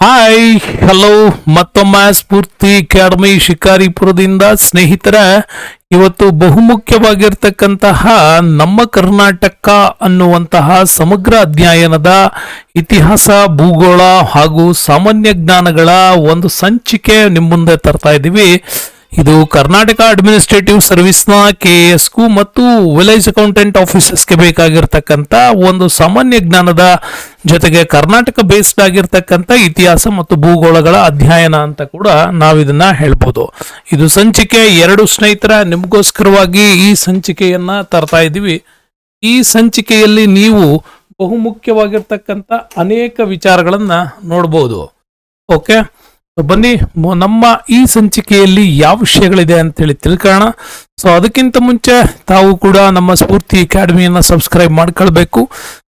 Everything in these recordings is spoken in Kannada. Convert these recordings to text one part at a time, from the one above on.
ಹಾಯ್ ಹಲೋ ಮತ್ತೊಮ್ಮೆ ಸ್ಫೂರ್ತಿ ಅಕಾಡೆಮಿ ಶಿಕಾರಿಪುರದಿಂದ ಸ್ನೇಹಿತರ, ಇವತ್ತು ಬಹುಮುಖ್ಯವಾಗಿರ್ತಕ್ಕಂತಹ ನಮ್ಮ ಕರ್ನಾಟಕ ಅನ್ನುವಂತಹ ಸಮಗ್ರ ಅಧ್ಯಯನದ ಇತಿಹಾಸ, ಭೂಗೋಳ ಹಾಗೂ ಸಾಮಾನ್ಯ ಜ್ಞಾನಗಳ ಒಂದು ಸಂಚಿಕೆ ನಿಮ್ಮ ಮುಂದೆ ತರ್ತಾ ಇದ್ದೀವಿ ಇದು ಕರ್ನಾಟಕ ಅಡ್ಮಿನಿಸ್ಟ್ರೇಟಿವ್ ಸರ್ವಿಸ್ನ ಕೆ ಎಸ್ಗೂ ಮತ್ತು ವಿಲೇಜ್ ಅಕೌಂಟೆಂಟ್ ಆಫೀಸರ್ಸ್ಗೆ ಬೇಕಾಗಿರ್ತಕ್ಕಂಥ ಒಂದು ಸಾಮಾನ್ಯ ಜ್ಞಾನದ ಜೊತೆಗೆ ಕರ್ನಾಟಕ ಬೇಸ್ಡ್ ಆಗಿರ್ತಕ್ಕಂಥ ಇತಿಹಾಸ ಮತ್ತು ಭೂಗೋಳಗಳ ಅಧ್ಯಯನ ಅಂತ ಕೂಡ ನಾವಿದನ್ನ ಹೇಳ್ಬೋದು. ಇದು ಸಂಚಿಕೆ ಎರಡು ಸ್ನೇಹಿತರ, ನಿಮಗೋಸ್ಕರವಾಗಿ ಈ ಸಂಚಿಕೆಯನ್ನ ತರ್ತಾ ಇದ್ದೀವಿ. ಈ ಸಂಚಿಕೆಯಲ್ಲಿ ನೀವು ಬಹುಮುಖ್ಯವಾಗಿರ್ತಕ್ಕಂಥ ಅನೇಕ ವಿಚಾರಗಳನ್ನು ನೋಡ್ಬೋದು. ಓಕೆ? ಬನ್ನಿ ನಮ್ಮ ಈ ಸಂಚಿಕೆಯಲ್ಲಿ ಯಾವ ವಿಷಯಗಳಿದೆ ಅಂತೇಳಿ ತಿಳ್ಕೊಳ್ಳೋಣ. ಸೊ ಅದಕ್ಕಿಂತ ಮುಂಚೆ ತಾವು ಕೂಡ ನಮ್ಮ ಸ್ಫೂರ್ತಿ ಅಕಾಡೆಮಿಯನ್ನು ಸಬ್ಸ್ಕ್ರೈಬ್ ಮಾಡ್ಕೊಳ್ಬೇಕು.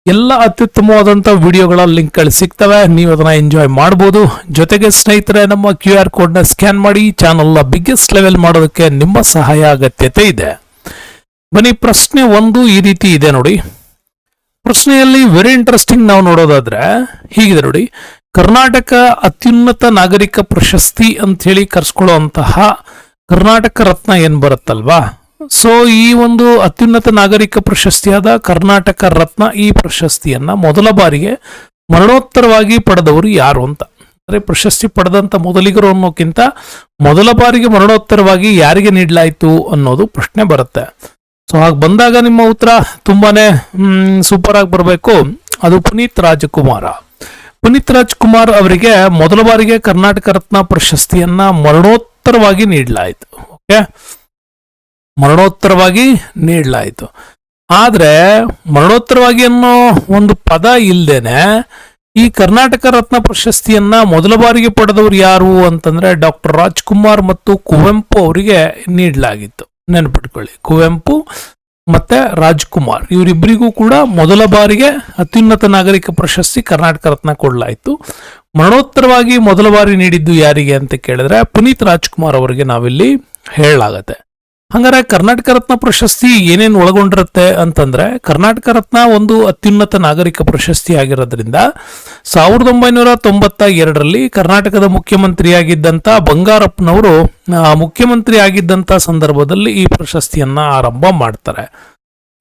ಎಲ್ಲ ಅತ್ಯುತ್ತಮವಾದಂಥ ವಿಡಿಯೋಗಳ ಲಿಂಕ್ಗಳು ಸಿಗ್ತವೆ. ನೀವು ಅದನ್ನ ಎಂಜಾಯ್ ಮಾಡ್ಬೋದು. ಜೊತೆಗೆ ಸ್ನೇಹಿತರೆ, ನಮ್ಮ ಕ್ಯೂ ಆರ್ ಕೋಡ್ನ ಸ್ಕ್ಯಾನ್ ಮಾಡಿ ಚಾನಲ್ನ ಬಿಗ್ಗೆಸ್ಟ್ ಲೆವೆಲ್ ಮಾಡೋದಕ್ಕೆ ನಿಮ್ಮ ಸಹಾಯ ಅಗತ್ಯತೆ ಇದೆ. ಬನ್ನಿ, ಪ್ರಶ್ನೆ ಒಂದು ಈ ರೀತಿ ಇದೆ ನೋಡಿ. ಪ್ರಶ್ನೆಯಲ್ಲಿ ವೆರಿ ಇಂಟ್ರೆಸ್ಟಿಂಗ್ ನಾವು ನೋಡೋದಾದ್ರೆ, ಹೀಗಿದೆ ನೋಡಿ. ಕರ್ನಾಟಕ ಅತ್ಯುನ್ನತ ನಾಗರಿಕ ಪ್ರಶಸ್ತಿ ಅಂತ ಹೇಳಿ ಕರ್ಸ್ಕೊಳ್ಳುವಂತಹ ಕರ್ನಾಟಕ ರತ್ನ ಏನು ಬರುತ್ತಲ್ವಾ? ಸೊ ಈ ಒಂದು ಅತ್ಯುನ್ನತ ನಾಗರಿಕ ಪ್ರಶಸ್ತಿಯಾದ ಕರ್ನಾಟಕ ರತ್ನ ಈ ಪ್ರಶಸ್ತಿಯನ್ನ ಮೊದಲ ಬಾರಿಗೆ ಮರಣೋತ್ತರವಾಗಿ ಪಡೆದವರು ಯಾರು ಅಂತ? ಅಂದ್ರೆ ಪ್ರಶಸ್ತಿ ಪಡೆದಂತ ಮೊದಲಿಗರು ಅನ್ನೋಕ್ಕಿಂತ ಮೊದಲ ಬಾರಿಗೆ ಮರಣೋತ್ತರವಾಗಿ ಯಾರಿಗೆ ನೀಡಲಾಯಿತು ಅನ್ನೋದು ಪ್ರಶ್ನೆ ಬರುತ್ತೆ. ಸೊ ಹಾಗೆ ಬಂದಾಗ ನಿಮ್ಮ ಉತ್ತರ ತುಂಬಾನೇ ಸೂಪರ್ ಆಗಿ ಬರಬೇಕು. ಅದು ಪುನೀತ್ ರಾಜಕುಮಾರ. ಪುನೀತ್ ರಾಜ್ಕುಮಾರ್ ಅವರಿಗೆ ಮೊದಲ ಬಾರಿಗೆ ಕರ್ನಾಟಕ ರತ್ನ ಪ್ರಶಸ್ತಿಯನ್ನ ಮರಣೋತ್ತರವಾಗಿ ನೀಡಲಾಯಿತು. ಓಕೆ? ಮರಣೋತ್ತರವಾಗಿ ನೀಡಲಾಯಿತು. ಆದರೆ ಮರಣೋತ್ತರವಾಗಿ ಅನ್ನೋ ಒಂದು ಪದ ಇಲ್ಲದೇನೆ ಈ ಕರ್ನಾಟಕ ರತ್ನ ಪ್ರಶಸ್ತಿಯನ್ನ ಮೊದಲ ಬಾರಿಗೆ ಪಡೆದವರು ಯಾರು ಅಂತಂದ್ರೆ ಡಾಕ್ಟರ್ ರಾಜ್ಕುಮಾರ್ ಮತ್ತು ಕುವೆಂಪು ಅವರಿಗೆ ನೀಡಲಾಗಿತ್ತು. ನೆನಪಿಟ್ಕೊಳ್ಳಿ. ಕುವೆಂಪು ಮತ್ತೆ ರಾಜ್ಕುಮಾರ್. ಇವರಿಬ್ಬರಿಗೂ ಕೂಡ ಮೊದಲ ಬಾರಿಗೆ ಅತ್ಯುನ್ನತ ನಾಗರಿಕ ಪ್ರಶಸ್ತಿ ಕರ್ನಾಟಕ ರತ್ನ ಕೊಡಲಾಯಿತು. ಮರಣೋತ್ತರವಾಗಿ ಮೊದಲ ಬಾರಿ ನೀಡಿದ್ದು ಯಾರಿಗೆ ಅಂತ ಕೇಳಿದ್ರೆ ಪುನೀತ್ ರಾಜ್ಕುಮಾರ್ ಅವರಿಗೆ ನಾವಿಲ್ಲಿ ಹೇಳಲಾಗತ್ತೆ. ಹಂಗಾರೆ ಕರ್ನಾಟಕ ರತ್ನ ಪ್ರಶಸ್ತಿ ಏನೇನು ಒಳಗೊಂಡಿರುತ್ತೆ ಅಂತಂದ್ರೆ, ಕರ್ನಾಟಕ ರತ್ನ ಒಂದು ಅತ್ಯುನ್ನತ ನಾಗರಿಕ ಪ್ರಶಸ್ತಿ ಆಗಿರೋದ್ರಿಂದ ಸಾವಿರದ ಒಂಬೈನೂರ ತೊಂಬತ್ತ ಎರಡರಲ್ಲಿ ಕರ್ನಾಟಕದ ಮುಖ್ಯಮಂತ್ರಿಯಾಗಿದ್ದಂತ ಬಂಗಾರಪ್ಪನವರು ಮುಖ್ಯಮಂತ್ರಿ ಆಗಿದ್ದಂತ ಸಂದರ್ಭದಲ್ಲಿ ಈ ಪ್ರಶಸ್ತಿಯನ್ನ ಆರಂಭ ಮಾಡ್ತಾರೆ.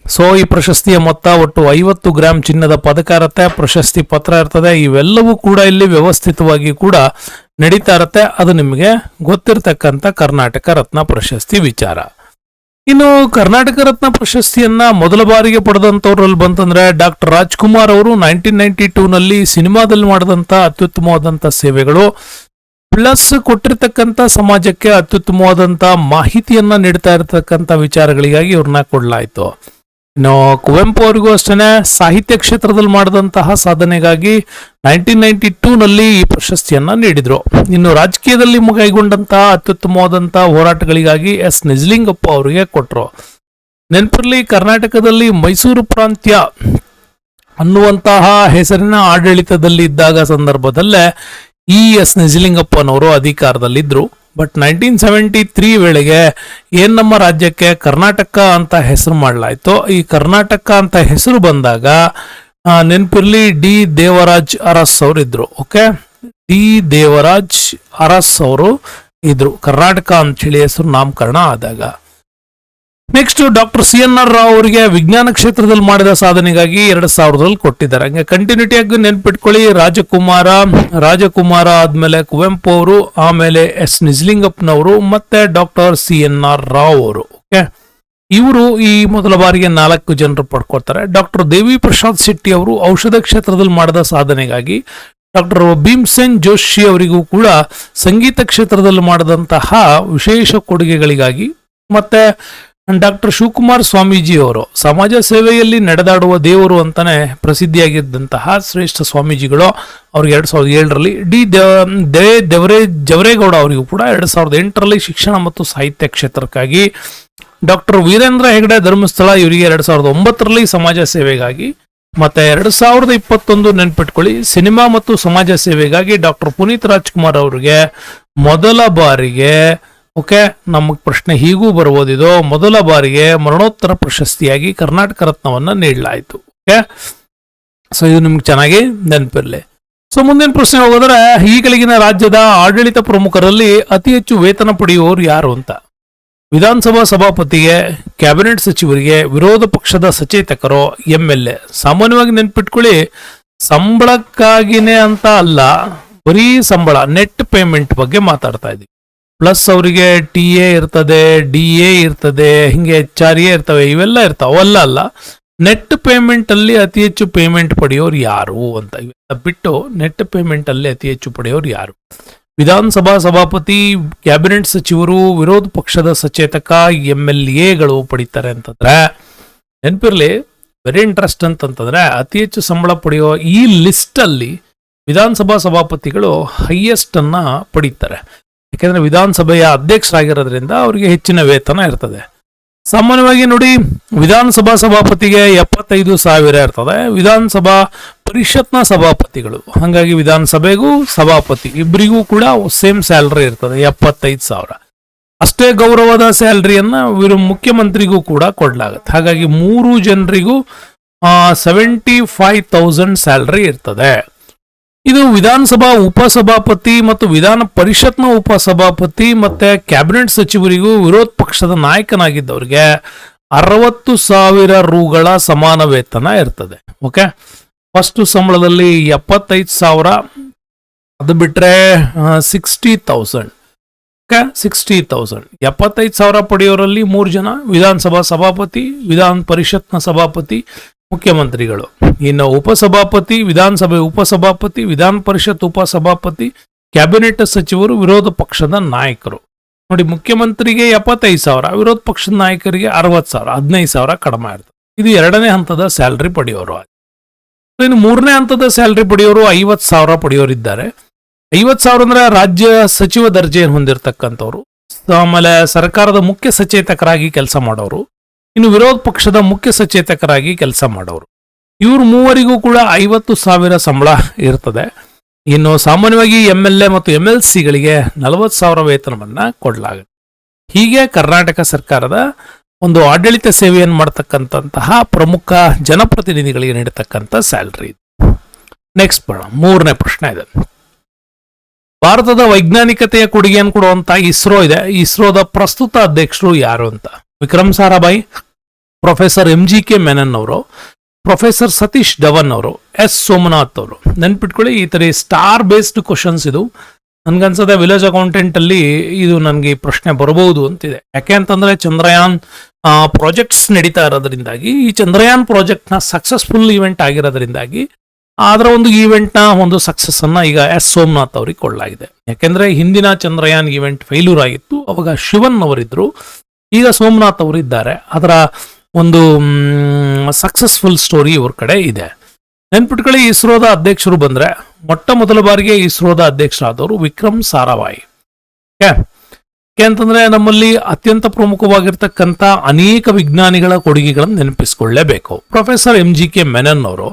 ಸೊ, ಈ ಪ್ರಶಸ್ತಿಯ ಮೊತ್ತ ಒಟ್ಟು ಐವತ್ತು ಗ್ರಾಂ ಚಿನ್ನದ ಪದಕ ಇರುತ್ತೆ, ಪ್ರಶಸ್ತಿ ಪತ್ರ ಇರ್ತದೆ, ಇವೆಲ್ಲವೂ ಕೂಡ ಇಲ್ಲಿ ವ್ಯವಸ್ಥಿತವಾಗಿ ಕೂಡ ನಡೀತಾ ಇರುತ್ತೆ. ಅದು ನಿಮಗೆ ಗೊತ್ತಿರತಕ್ಕಂಥ ಕರ್ನಾಟಕ ರತ್ನ ಪ್ರಶಸ್ತಿ ವಿಚಾರ. ಇನ್ನು ಕರ್ನಾಟಕ ರತ್ನ ಪ್ರಶಸ್ತಿಯನ್ನ ಮೊದಲ ಬಾರಿಗೆ ಪಡೆದಂತವ್ರಲ್ಲಿ ಬಂತಂದ್ರೆ ಡಾಕ್ಟರ್ ರಾಜ್ಕುಮಾರ್ ಅವರು ನೈನ್ಟೀನ್ ನೈನ್ಟಿ ಟೂ ನಲ್ಲಿ ಸಿನಿಮಾದಲ್ಲಿ ಮಾಡಿದಂತ ಅತ್ಯುತ್ತಮವಾದಂತ ಸೇವೆಗಳು. ಪ್ಲಸ್ ಕೊಟ್ಟಿರ್ತಕ್ಕಂಥ ಸಮಾಜಕ್ಕೆ ಅತ್ಯುತ್ತಮವಾದಂಥ ಮಾಹಿತಿಯನ್ನ ನೀಡ್ತಾ ಇರತಕ್ಕಂಥ ವಿಚಾರಗಳಿಗಾಗಿ ಇವ್ರನ್ನ ಕೊಡ್ಲಾಯ್ತು. ಇನ್ನು ಕುವೆಂಪು ಅವರಿಗೂ ಅಷ್ಟೇ ಸಾಹಿತ್ಯ ಕ್ಷೇತ್ರದಲ್ಲಿ ಮಾಡಿದಂತಹ ಸಾಧನೆಗಾಗಿ ನೈನ್ಟೀನ್ ನೈನ್ಟಿ ಟೂ ನಲ್ಲಿ ಈ ಪ್ರಶಸ್ತಿಯನ್ನ ನೀಡಿದರು. ಇನ್ನು ರಾಜಕೀಯದಲ್ಲಿ ಕೈಗೊಂಡಂತಹ ಅತ್ಯುತ್ತಮವಾದಂತಹ ಹೋರಾಟಗಳಿಗಾಗಿ ಎಸ್. ನಿಜ್ಲಿಂಗಪ್ಪ ಅವರಿಗೆ ಕೊಟ್ಟರು ನೆನಪಿರ್ಲಿ, ಕರ್ನಾಟಕದಲ್ಲಿ ಮೈಸೂರು ಪ್ರಾಂತ್ಯ ಅನ್ನುವಂತಹ ಹೆಸರಿನ ಆಡಳಿತದಲ್ಲಿ ಇದ್ದಾಗ ಸಂದರ್ಭದಲ್ಲೇ ಇ ಎಸ್ ನಿಜಲಿಂಗಪ್ಪನವರು ಅಧಿಕಾರದಲ್ಲಿದ್ದರು ಬಟ್ ನೈನ್ಟೀನ್ ಸೆವೆಂಟಿ ತ್ರೀ ವೇಳೆಗೆ ಏನು ನಮ್ಮ ರಾಜ್ಯಕ್ಕೆ ಕರ್ನಾಟಕ ಅಂತ ಹೆಸರು ಮಾಡಲಾಯಿತು, ಈ ಕರ್ನಾಟಕ ಅಂತ ಹೆಸರು ಬಂದಾಗ ನೆನಪಿರ್ಲಿ ಡಿ ದೇವರಾಜ್ ಅರಸ್ ಅವರು ಇದ್ರು ಓಕೆ ಡಿ ದೇವರಾಜ್ ಅರಸ್ ಅವರು ಇದ್ರು. ಕರ್ನಾಟಕ ಅಂತ ಹೇಳಿ ಹೆಸರು ನಾಮಕರಣ ಆದಾಗ. Next doctor C N R Rao ಅವರಿಗೆ ವಿಜ್ಞಾನ ಕ್ಷೇತ್ರದಲ್ಲಿ ಮಾಡಿದ ಸಾಧನೆಗಾಗಿ ಎರಡ್ ಸಾವಿರದಲ್ಲಿ ಕೊಟ್ಟಿದ್ದಾರೆ. ಹಂಗೆ ಕಂಟಿನ್ಯೂಟಿಯಾಗಿ ನೆನ್ಪಿಟ್ಕೊಳ್ಳಿ. ರಾಜಕುಮಾರ ರಾಜಕುಮಾರ ಆದ್ಮೇಲೆ ಕುವೆಂಪು ಅವರು, ಆಮೇಲೆ ಎಸ್ ನಿಜಲಿಂಗಪ್ಪನವರು ಮತ್ತೆ doctor C N R Rao ಅವರು. ಓಕೆ ಇವರು ಈ ಮೊದಲ ಬಾರಿಗೆ ನಾಲ್ಕು ಜನರು ಪಡ್ಕೊಳ್ತಾರೆ. ಡಾಕ್ಟರ್ ದೇವಿ ಪ್ರಸಾದ್ ಶೆಟ್ಟಿ ಅವರು ಔಷಧ ಕ್ಷೇತ್ರದಲ್ಲಿ ಮಾಡಿದ ಸಾಧನೆಗಾಗಿ ಡಾಕ್ಟರ್ ಭೀಮಸೇನ್ ಜೋಶಿ ಅವರಿಗೂ ಕೂಡ ಸಂಗೀತ ಕ್ಷೇತ್ರದಲ್ಲಿ ಮಾಡಿದಂತಹ ವಿಶೇಷ ಕೊಡುಗೆಗಳಿಗಾಗಿ, ಮತ್ತೆ ಡಾಕ್ಟರ್ ಶಿವಕುಮಾರ್ ಸ್ವಾಮೀಜಿ ಅವರು ಸಮಾಜ ಸೇವೆಯಲ್ಲಿ ನಡೆದಾಡುವ ದೇವರು ಅಂತಾನೆ ಪ್ರಸಿದ್ಧಿಯಾಗಿದ್ದಂತಹ ಶ್ರೇಷ್ಠ ಸ್ವಾಮೀಜಿಗಳು. ಅವ್ರಿಗೆ ಎರಡ್ ಸಾವಿರದ ಏಳರಲ್ಲಿ ಡಿ ದೇ ದೇವರೇ, ಜವರೇಗೌಡ ಅವರಿಗೂ ಕೂಡ ಎರಡ್ ಸಾವಿರದ ಎಂಟರಲ್ಲಿ ಶಿಕ್ಷಣ ಮತ್ತು ಸಾಹಿತ್ಯ ಕ್ಷೇತ್ರಕ್ಕಾಗಿ. ಡಾಕ್ಟರ್ ವೀರೇಂದ್ರ ಹೆಗಡೆ ಧರ್ಮಸ್ಥಳ ಇವರಿಗೆ ಎರಡ್ ಸಾವಿರದ ಒಂಬತ್ತರಲ್ಲಿ ಸಮಾಜ ಸೇವೆಗಾಗಿ, ಮತ್ತೆ ಎರಡ್ ಸಾವಿರದ ಇಪ್ಪತ್ತೊಂದು ನೆನ್ಪಿಟ್ಕೊಳ್ಳಿ, ಸಿನಿಮಾ ಮತ್ತು ಸಮಾಜ ಸೇವೆಗಾಗಿ ಡಾಕ್ಟರ್ ಪುನೀತ್ ರಾಜ್ಕುಮಾರ್ ಅವರಿಗೆ ಮೊದಲ ಬಾರಿಗೆ ಓಕೆ ನಮಗೆ ಪ್ರಶ್ನೆ ಹೀಗೂ ಬರಬಹುದಿದು ಮೊದಲ ಬಾರಿಗೆ ಮರಣೋತ್ತರ ಪ್ರಶಸ್ತಿಯಾಗಿ ಕರ್ನಾಟಕ ರತ್ನವನ್ನ ನೀಡಲಾಯಿತು. ಓಕೆ ಸೊ ಇದು ನಿಮ್ಗೆ ಚೆನ್ನಾಗಿ ನೆನಪಿರಲಿ. ಸೊ ಮುಂದಿನ ಪ್ರಶ್ನೆ ಹೋಗೋದ್ರೆ ಈಗಲಿಗಿನ ರಾಜ್ಯದ ಆಡಳಿತ ಪ್ರಮುಖರಲ್ಲಿ ಅತಿ ಹೆಚ್ಚು ವೇತನ ಪಡೆಯುವವರು ಯಾರು ಅಂತ? ವಿಧಾನಸಭಾ ಸಭಾಪತಿಗೆ, ಕ್ಯಾಬಿನೆಟ್ ಸಚಿವರಿಗೆ, ವಿರೋಧ ಪಕ್ಷದ ಸಚೇತಕರು ಎಂ ಎಲ್ ಎ ಸಾಮಾನ್ಯವಾಗಿ ನೆನ್ಪಿಟ್ಕೊಳ್ಳಿ, ಸಂಬಳಕ್ಕಾಗಿನೇ ಅಂತ ಅಲ್ಲ, ಬರೀ ಸಂಬಳ, ನೆಟ್ ಪೇಮೆಂಟ್ ಬಗ್ಗೆ ಮಾತಾಡ್ತಾ ಇದ್ದೀವಿ. ಪ್ಲಸ್ ಅವರಿಗೆ ಟಿ ಎ ಇರ್ತದೆ ಡಿ ಎ ಇರ್ತದೆ, ಹಿಂಗೆ ಎಚ್ ಆರ್ ಎ ಇರ್ತವೆ, ಇವೆಲ್ಲ ಇರ್ತಾವೆ. ಅವೆಲ್ಲ ಅಲ್ಲ ನೆಟ್ ಪೇಮೆಂಟ್ ಅಲ್ಲಿ ಅತಿ ಹೆಚ್ಚು ಪೇಮೆಂಟ್ ಪಡೆಯೋರು ಯಾರು ಅಂತ ಇವೆಲ್ಲ ಬಿಟ್ಟು ನೆಟ್ ಪೇಮೆಂಟ್ ಅಲ್ಲಿ ಅತಿ ಹೆಚ್ಚು ಪಡೆಯೋರು ಯಾರು? ವಿಧಾನಸಭಾ ಸಭಾಪತಿ ಕ್ಯಾಬಿನೆಟ್ ಸಚಿವರು, ವಿರೋಧ ಪಕ್ಷದ ಸಚೇತಕ ಎಂ ಎಲ್ ಎಗಳು ಪಡಿತಾರೆ ಅಂತಂದ್ರೆ, ನೆನಪಿರ್ಲಿ ವೆರಿ ಇಂಟ್ರೆಸ್ಟ್ ಅಂತಂತಂದ್ರೆ ಅತಿ ಹೆಚ್ಚು ಸಂಬಳ ಪಡೆಯೋ ಈ ಲಿಸ್ಟ್ ಅಲ್ಲಿ ವಿಧಾನಸಭಾ ಸಭಾಪತಿಗಳು ಹೈಯೆಸ್ಟ್ ಅನ್ನ ಪಡೀತಾರೆ. ಯಾಕೆಂದ್ರೆ ವಿಧಾನಸಭೆಯ ಅಧ್ಯಕ್ಷರಾಗಿರೋದ್ರಿಂದ ಅವರಿಗೆ ಹೆಚ್ಚಿನ ವೇತನ ಇರ್ತದೆ. ಸಾಮಾನ್ಯವಾಗಿ ನೋಡಿ, ವಿಧಾನಸಭಾ ಸಭಾಪತಿಗೆ ಎಪ್ಪತ್ತೈದು ಸಾವಿರ ಇರ್ತದೆ. ವಿಧಾನಸಭಾ ಪರಿಷತ್ನ ಸಭಾಪತಿಗಳು, ಹಾಗಾಗಿ ವಿಧಾನಸಭೆಗೂ ಸಭಾಪತಿ ಇಬ್ಬರಿಗೂ ಕೂಡ ಸೇಮ್ ಸ್ಯಾಲ್ರಿ ಇರ್ತದೆ, ಎಪ್ಪತ್ತೈದು ಸಾವಿರ. ಅಷ್ಟೇ ಗೌರವದ ಸ್ಯಾಲ್ರಿಯನ್ನು ಇವರು ಮುಖ್ಯಮಂತ್ರಿಗೂ ಕೂಡ ಕೊಡಲಾಗುತ್ತೆ. ಹಾಗಾಗಿ ಮೂರು ಜನರಿಗೂ ಸೆವೆಂಟಿ ಫೈವ್ ತೌಸಂಡ್ ಸ್ಯಾಲ್ರಿ ಇರ್ತದೆ. ಇದು ವಿಧಾನಸಭಾ ಉಪಸಭಾಪತಿ ಮತ್ತು ವಿಧಾನ ಪರಿಷತ್ನ ಉಪಸಭಾಪತಿ ಮತ್ತೆ ಕ್ಯಾಬಿನೆಟ್ ಸಚಿವರಿಗೂ ವಿರೋಧ ಪಕ್ಷದ ನಾಯಕನಾಗಿದ್ದವರಿಗೆ ಅರವತ್ತು ಸಾವಿರ ರೂಗಳ ಸಮಾನ ವೇತನ ಇರ್ತದೆ. ಓಕೆ ಫಸ್ಟ್ ಸಂಬಳದಲ್ಲಿ ಎಪ್ಪತ್ತೈದು ಸಾವಿರ. ಅದು ಬಿಟ್ರೆ sixty thousand okay sixty thousand ಎಪ್ಪತ್ತೈದು ಸಾವಿರ ಪಡೆಯೋರಲ್ಲಿ ಮೂರು ಜನ. ವಿಧಾನಸಭಾ ಸಭಾಪತಿ, ವಿಧಾನ ಪರಿಷತ್ನ ಸಭಾಪತಿ ಮುಖ್ಯಮಂತ್ರಿಗಳು. ಇನ್ನು ಉಪಸಭಾಪತಿ, ವಿಧಾನಸಭೆ ಉಪಸಭಾಪತಿ, ವಿಧಾನ ಪರಿಷತ್ ಉಪಸಭಾಪತಿ, ಕ್ಯಾಬಿನೆಟ್ ಸಚಿವರು ವಿರೋಧ ಪಕ್ಷದ ನಾಯಕರು. ನೋಡಿ, ಮುಖ್ಯಮಂತ್ರಿಗೆ ಎಪ್ಪತ್ತೈದು ಸಾವಿರ, ವಿರೋಧ ಪಕ್ಷದ ನಾಯಕರಿಗೆ ಅರವತ್ತು ಸಾವಿರ, ಹದಿನೈದು ಸಾವಿರ ಕಡಿಮೆ ಇರ್ತದೆ ಇದು ಎರಡನೇ ಹಂತದ ಸ್ಯಾಲ್ರಿ ಪಡೆಯೋರು ಇನ್ನು ಮೂರನೇ ಹಂತದ ಸ್ಯಾಲ್ರಿ ಪಡೆಯೋರು ಐವತ್ತು ಸಾವಿರ ಪಡೆಯೋರಿದ್ದಾರೆ. ಐವತ್ತು ಸಾವಿರ ಅಂದ್ರೆ ರಾಜ್ಯ ಸಚಿವ ದರ್ಜೆಯನ್ನು ಹೊಂದಿರತಕ್ಕಂಥವ್ರು. ಆಮೇಲೆ ಸರ್ಕಾರದ ಮುಖ್ಯ ಸಚೇತಕರಾಗಿ ಕೆಲಸ ಮಾಡೋರು. ಇನ್ನು ವಿರೋಧ ಪಕ್ಷದ ಮುಖ್ಯ ಸಚೇತಕರಾಗಿ ಕೆಲಸ ಮಾಡೋರು. ಇವ್ರು ಮೂವರಿಗೂ ಕೂಡ ಐವತ್ತು ಸಾವಿರ ಸಂಬಳ ಇರ್ತದೆ. ಇನ್ನು ಸಾಮಾನ್ಯವಾಗಿ ಎಂ ಎಲ್ ಎ ಮತ್ತು ಎಂ ಎಲ್ ಸಿಗಳಿಗೆ ನಲವತ್ತು ಸಾವಿರ ವೇತನವನ್ನು ಕೊಡಲಾಗುತ್ತೆ ಹೀಗೆ ಕರ್ನಾಟಕ ಸರ್ಕಾರದ ಒಂದು ಆಡಳಿತ ಸೇವೆಯನ್ನು ಮಾಡತಕ್ಕಂತಹ ಪ್ರಮುಖ ಜನಪ್ರತಿನಿಧಿಗಳಿಗೆ ನೀಡತಕ್ಕಂಥ ಸ್ಯಾಲ್ರಿ ನೆಕ್ಸ್ಟ್ ಮೂರನೇ ಪ್ರಶ್ನೆ ಇದೆ. ಭಾರತದ ವೈಜ್ಞಾನಿಕತೆಯ ಕೊಡುಗೆಯನ್ನು ಕೊಡುವಂತಹ ಇಸ್ರೋ ಇದೆ. ಇಸ್ರೋದ ಪ್ರಸ್ತುತ ಅಧ್ಯಕ್ಷರು ಯಾರು ಅಂತ? Vikram Sarabhai, professor M G K Menon ಅವರು ಪ್ರೊಫೆಸರ್ ಸತೀಶ್ ಧವನ್ ಅವರು ಎಸ್ ಸೋಮನಾಥ್ ಅವರು. ನೆನ್ಪಿಟ್ಕೊಳ್ಳಿ, ಈ ತರ ಸ್ಟಾರ್ ಬೇಸ್ಡ್ ಕ್ವಶನ್ಸ್ ಇದು. ನನ್ಗನ್ಸದೆ ವಿಲೇಜ್ ಅಕೌಂಟೆಂಟ್ ಅಲ್ಲಿ ಇದು ನನಗೆ ಪ್ರಶ್ನೆ ಬರಬಹುದು ಅಂತಿದೆ. ಯಾಕೆ ಅಂತಂದ್ರೆ ಚಂದ್ರಯಾನ್ ಪ್ರಾಜೆಕ್ಟ್ಸ್ ನಡೀತಾ ಇರೋದ್ರಿಂದಾಗಿ, ಈ ಚಂದ್ರಯಾನ್ ಪ್ರಾಜೆಕ್ಟ್ನ ಸಕ್ಸಸ್ಫುಲ್ ಇವೆಂಟ್ ಆಗಿರೋದ್ರಿಂದಾಗಿ ಅದರ ಒಂದು ಈವೆಂಟ್ನ ಒಂದು ಸಕ್ಸಸ್ ಅನ್ನ ಈಗ ಎಸ್ ಸೋಮನಾಥ್ ಅವರಿಗೆ ಕೊಡಲಾಗಿದೆ. ಯಾಕೆಂದ್ರೆ ಹಿಂದಿನ ಚಂದ್ರಯಾನ್ ಈವೆಂಟ್ ಫೇಲ್ಯೂರ್ ಆಗಿತ್ತು. ಅವಾಗ ಶಿವನ್ ಅವರಿದ್ರು. ಈಗ ಸೋಮನಾಥ್ ಅವರು ಇದ್ದಾರೆ. ಅದರ ಒಂದು ಸಕ್ಸಸ್ಫುಲ್ ಸ್ಟೋರಿ ಇವ್ರ ಕಡೆ ಇದೆ. ನೆನ್ಪಿಟ್ಕೊಳ್ಳಿ, ಇಸ್ರೋದ ಅಧ್ಯಕ್ಷರು ಬಂದ್ರೆ, ಮೊಟ್ಟ ಮೊದಲ ಬಾರಿಗೆ ಇಸ್ರೋದ ಅಧ್ಯಕ್ಷರಾದವರು ವಿಕ್ರಮ್ ಸಾರಾಭಾಯಿ ಓಕೆ ಯಾಕೆ ಅಂತಂದ್ರೆ ನಮ್ಮಲ್ಲಿ ಅತ್ಯಂತ ಪ್ರಮುಖವಾಗಿರ್ತಕ್ಕಂಥ ಅನೇಕ ವಿಜ್ಞಾನಿಗಳ ಕೊಡುಗೆಗಳನ್ನು ನೆನಪಿಸಿಕೊಳ್ಳಲೇಬೇಕು professor M G K Menon ಅವರು,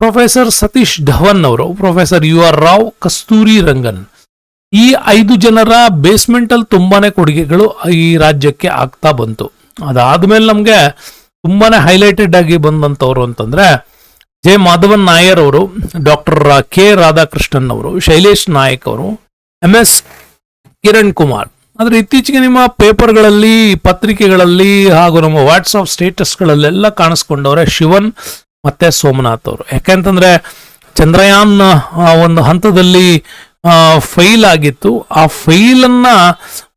ಪ್ರೊಫೆಸರ್ ಸತೀಶ್ ಧವನ್ ಅವರು, professor U R Rao Kasturirangan ಈ ಐದು ಜನರ ಬೇಸ್ಮೆಂಟ್ ಅಲ್ಲಿ ತುಂಬಾನೇ ಕೊಡುಗೆಗಳು ಈ ರಾಜ್ಯಕ್ಕೆ ಆಗ್ತಾ ಬಂತು. ಅದಾದ್ಮೇಲೆ ನಮ್ಗೆ ತುಂಬಾನೇ ಹೈಲೈಟೆಡ್ ಆಗಿ ಬಂದಂತವ್ರು ಅಂತಂದ್ರೆ ಜೆ ಮಾಧವನ್ ನಾಯರ್ ಅವರು, ಡಾಕ್ಟರ್ ಕೆ ರಾಧಾಕೃಷ್ಣನ್ ಅವರು, ಶೈಲೇಶ್ ನಾಯಕ್ ಅವರು, ಎಂ ಎಸ್ ಕಿರಣ್ ಕುಮಾರ್. ಆದ್ರೆ ಇತ್ತೀಚೆಗೆ ನಿಮ್ಮ ಪೇಪರ್ಗಳಲ್ಲಿ, ಪತ್ರಿಕೆಗಳಲ್ಲಿ ಹಾಗೂ ನಮ್ಮ ವಾಟ್ಸಪ್ ಸ್ಟೇಟಸ್ಗಳಲ್ಲೆಲ್ಲ ಕಾಣಿಸ್ಕೊಂಡವ್ರೆ ಶಿವನ್ ಮತ್ತೆ ಸೋಮನಾಥ್ ಅವರು. ಯಾಕೆಂತಂದ್ರೆ ಚಂದ್ರಯಾನ್ ಒಂದು ಹಂತದಲ್ಲಿ ಫೈಲ್ ಆಗಿತ್ತು. ಆ ಫೈಲನ್ನು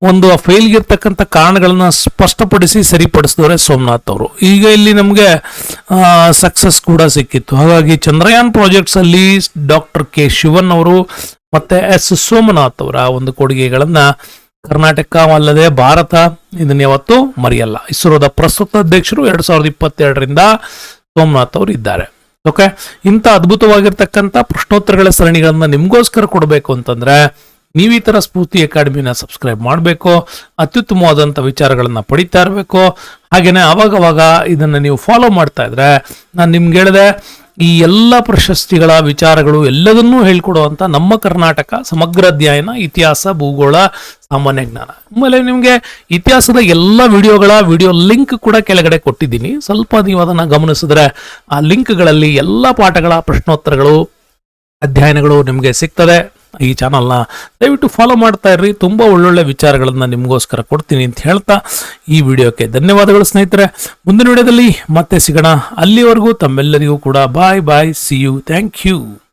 ಒಂದು, ಆ ಫೈಲ್ಗಿರ್ತಕ್ಕಂಥ ಕಾರಣಗಳನ್ನು ಸ್ಪಷ್ಟಪಡಿಸಿ ಸರಿಪಡಿಸಿದವ್ರೆ ಸೋಮನಾಥ್ ಅವರು. ಈಗ ಇಲ್ಲಿ ನಮಗೆ ಸಕ್ಸಸ್ ಕೂಡ ಸಿಕ್ಕಿತ್ತು. ಹಾಗಾಗಿ ಚಂದ್ರಯಾನ್ ಪ್ರಾಜೆಕ್ಟ್ಸ್ ಅಲ್ಲಿ ಡಾಕ್ಟರ್ ಕೆ ಶಿವನ್ ಅವರು ಮತ್ತೆ ಎಸ್ ಸೋಮನಾಥ್ ಅವರ ಒಂದು ಕೊಡುಗೆಗಳನ್ನು ಕರ್ನಾಟಕ ಅಲ್ಲದೆ ಭಾರತ ಇದನ್ನ ಯಾವತ್ತೂ ಮರೆಯಲ್ಲ. ಇಸ್ರೋದ ಪ್ರಸ್ತುತ ಅಧ್ಯಕ್ಷರು ಎರಡ್ ಸಾವಿರದ ಇಪ್ಪತ್ತೆರಡರಿಂದ ಸೋಮನಾಥ್ ಅವರು ಇದ್ದಾರೆ. ಓಕೆ ಇಂಥ ಅದ್ಭುತವಾಗಿರ್ತಕ್ಕಂಥ ಪ್ರಶ್ನೋತ್ತರಗಳ ಸರಣಿಗಳನ್ನ ನಿಮಗೋಸ್ಕರ ಕೊಡಬೇಕು ಅಂತಂದ್ರೆ ನೀವು ಈ ಥರ ಸ್ಫೂರ್ತಿ ಅಕಾಡೆಮಿನ ಸಬ್ಸ್ಕ್ರೈಬ್ ಮಾಡಬೇಕು, ಅತ್ಯುತ್ತಮವಾದಂಥ ವಿಚಾರಗಳನ್ನು ಪಡಿತಾ ಇರಬೇಕು. ಹಾಗೆಯೇ ಅವಾಗವಾಗ ಇದನ್ನು ನೀವು ಫಾಲೋ ಮಾಡ್ತಾ ಇದ್ರೆ ನಾನು ನಿಮ್ಗೆ ಹೇಳಿದೆ ಈ ಎಲ್ಲ ಪ್ರಶಸ್ತಿಗಳ ವಿಚಾರಗಳು ಎಲ್ಲದನ್ನೂ ಹೇಳ್ಕೊಡುವಂತ ನಮ್ಮ ಕರ್ನಾಟಕ ಸಮಗ್ರ ಅಧ್ಯಯನ, ಇತಿಹಾಸ, ಭೂಗೋಳ, ಸಾಮಾನ್ಯ ಜ್ಞಾನ. ಆಮೇಲೆ ನಿಮಗೆ ಇತಿಹಾಸದ ಎಲ್ಲ ವಿಡಿಯೋಗಳ ವಿಡಿಯೋ ಲಿಂಕ್ ಕೂಡ ಕೆಳಗಡೆ ಕೊಟ್ಟಿದ್ದೀನಿ. ಸ್ವಲ್ಪ ನೀವು ಅದನ್ನ ಗಮನಿಸಿದ್ರೆ ಆ ಲಿಂಕ್ಗಳಲ್ಲಿ ಎಲ್ಲ ಪಾಠಗಳ, ಪ್ರಶ್ನೋತ್ತರಗಳು, ಅಧ್ಯಯನಗಳು ನಿಮಗೆ ಸಿಗ್ತದೆ. ಈ ಚಾನಲ್ನ ದಯವಿಟ್ಟು ಫಾಲೋ ಮಾಡ್ತಾ ಇರ್ರಿ. ತುಂಬ ಒಳ್ಳೊಳ್ಳೆ ವಿಚಾರಗಳನ್ನು ನಿಮಗೋಸ್ಕರ ಕೊಡ್ತೀನಿ ಅಂತ ಹೇಳ್ತಾ ಈ ವಿಡಿಯೋಕ್ಕೆ ಧನ್ಯವಾದಗಳು ಸ್ನೇಹಿತರೆ. ಮುಂದಿನ ವಿಡಿಯೋದಲ್ಲಿ ಮತ್ತೆ ಸಿಗೋಣ. ಅಲ್ಲಿವರೆಗೂ ತಮ್ಮೆಲ್ಲರಿಗೂ ಕೂಡ bye bye see you thank you